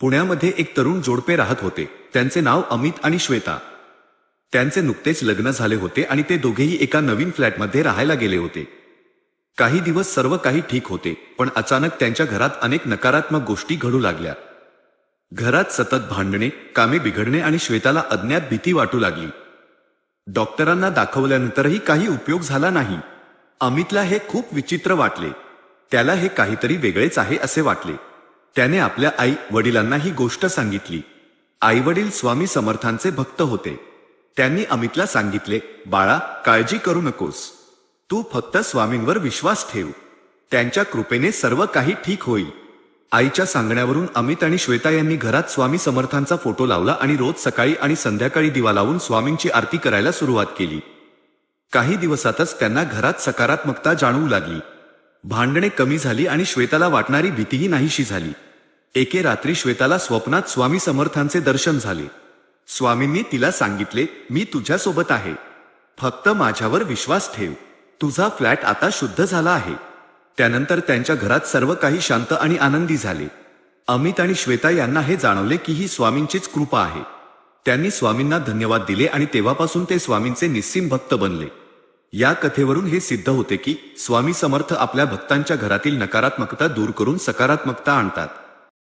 पुण्यामध्ये एक तरुण जोडपे राहत होते. त्यांचे नाव अमित आणि श्वेता. त्यांचे नुकतेच लग्न झाले होते आणि ते दोघेही एका नवीन फ्लॅटमध्ये राहायला गेले होते. काही दिवस सर्व काही ठीक होते पण अचानक त्यांच्या घरात अनेक नकारात्मक गोष्टी घडू लागल्या. घरात सतत भांडणे कामे बिघडणे आणि श्वेताला अज्ञात भीती वाटू लागली. डॉक्टरांना दाखवल्यानंतरही काही उपयोग झाला नाही. अमितला हे खूप विचित्र वाटले. त्याला हे काहीतरी वेगळेच आहे असे वाटले. त्याने आपल्या आई वडिलांना ही गोष्ट सांगितली. आई वडील स्वामी समर्थांचे भक्त होते. त्यांनी अमितला सांगितले बाळा काळजी करू नकोस. तू फक्त स्वामींवर विश्वास ठेव. त्यांच्या कृपेने सर्व काही ठीक होईल. आईच्या सांगण्यावरून अमित आणि श्वेता यांनी घरात स्वामी समर्थांचा फोटो लावला आणि रोज सकाळी आणि संध्याकाळी दिवा लावून स्वामींची आरती करायला सुरुवात केली. काही दिवसातच त्यांना घरात सकारात्मकता जाणवू लागली. भांडणे कमी झाली आणि श्वेताला वाटणारी भीतीही नाहीशी झाली. एके रात्री श्वेताला स्वप्नात स्वामी समर्थांचे दर्शन झाले. स्वामींनी तिला सांगितले मी तुझ्यासोबत आहे. फक्त माझ्यावर विश्वास ठेव. तुझा फ्लॅट आता शुद्ध झाला आहे. त्यानंतर त्यांच्या घरात सर्व काही शांत आणि आनंदी झाले. अमित आणि श्वेता यांना हे जाणवले की ही स्वामींचीच कृपा आहे. त्यांनी स्वामींना धन्यवाद दिले आणि तेव्हापासून ते स्वामींचे निस्सीम भक्त बनले. या कथेवरून हे सिद्ध होते की स्वामी समर्थ आपल्या भक्तांच्या घरातील नकारात्मकता दूर करून सकारात्मकता आणतात.